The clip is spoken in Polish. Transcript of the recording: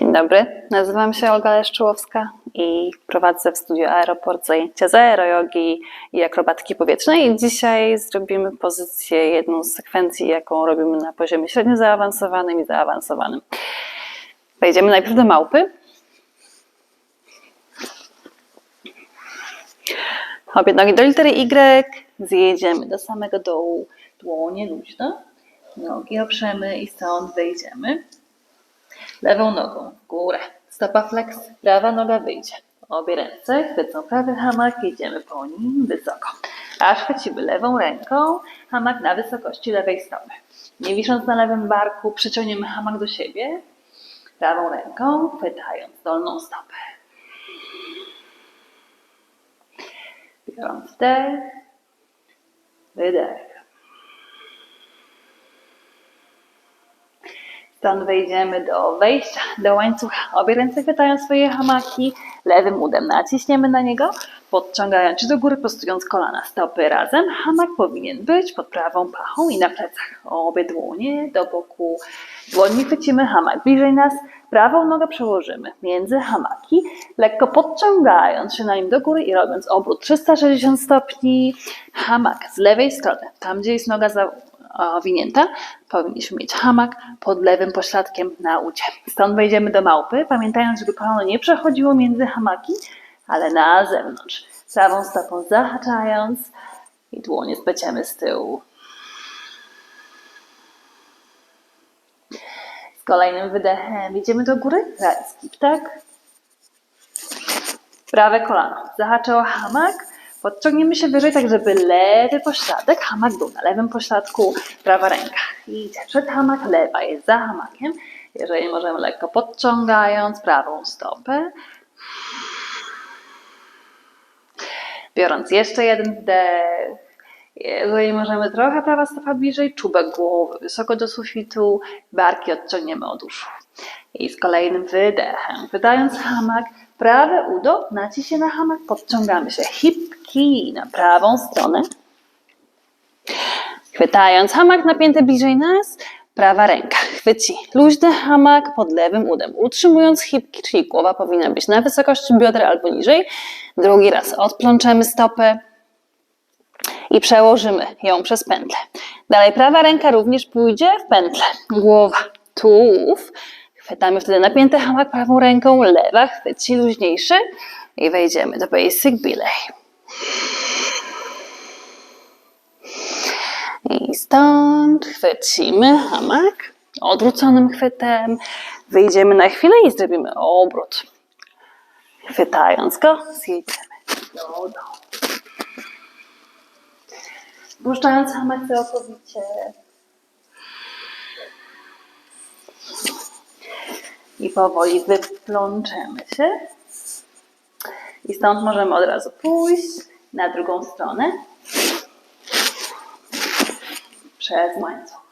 Dzień dobry, nazywam się Olga Leszczyłowska i prowadzę w studiu Aeroport zajęcia z aerojogi i akrobatyki powietrznej. I dzisiaj zrobimy pozycję, jedną z sekwencji, jaką robimy na poziomie średnio zaawansowanym i zaawansowanym. Wejdziemy najpierw do małpy. Obie nogi do litery Y, zjedziemy do samego dołu, dłonie luźno, nogi oprzemy i stąd wejdziemy. Lewą nogą w górę. Stopa flex, prawa noga wyjdzie. Obie ręce chwycą prawy hamak, idziemy po nim wysoko. Aż chwycimy lewą ręką hamak na wysokości lewej stopy. Nie wisząc na lewym barku, przyciągniemy hamak do siebie. Prawą ręką chwytając dolną stopę. Biorąc wdech, wydech. Stąd wejdziemy do wejścia, do łańcucha. Obie ręce chwytają swoje hamaki, lewym udem naciśniemy na niego, podciągając do góry, prostując kolana, stopy razem. Hamak powinien być pod prawą pachą i na plecach. Obie dłonie do boku. Dłońmi chwycimy hamak bliżej nas, prawą nogę przełożymy między hamaki, lekko podciągając się na nim do góry i robiąc obrót 360 stopni. Hamak z lewej strony, tam gdzie jest noga za, owinięta, powinniśmy mieć hamak pod lewym pośladkiem na udzie. Stąd wejdziemy do małpy, pamiętając, żeby kolano nie przechodziło między hamaki, ale na zewnątrz. Prawą stopą zahaczając i dłonie spleciemy z tyłu. Z kolejnym wydechem idziemy do góry, rajski ptak. Prawe kolano zahacza o hamak, podciągniemy się wyżej, tak żeby lewy pośladek, hamak był na lewym pośladku, prawa ręka idzie przed hamak, lewa jest za hamakiem. Jeżeli możemy lekko podciągając prawą stopę. Biorąc jeszcze jeden wdech. Jeżeli możemy trochę prawa stopa bliżej, czubek głowy wysoko do sufitu, barki odciągniemy od uszu. I z kolejnym wydechem, wydając hamak, prawe udo naciśnie na hamak, podciągamy się hipki na prawą stronę. Chwytając hamak napięty bliżej nas, prawa ręka chwyci luźny hamak pod lewym udem, utrzymując hipki, czyli głowa powinna być na wysokości biodra albo niżej. Drugi raz odplączemy stopę i przełożymy ją przez pętlę. Dalej prawa ręka również pójdzie w pętlę. Głowa, tułów. Chwytamy wtedy napięty hamak prawą ręką, lewa chwyci luźniejszy i wejdziemy do basic belay. I stąd chwycimy hamak odwróconym chwytem, wyjdziemy na chwilę i zrobimy obrót. Chwytając go, zjedziemy do dołu. Puszczając hamak całkowicie. I powoli wyplączemy się. I stąd możemy od razu pójść na drugą stronę. Przez łańcuch.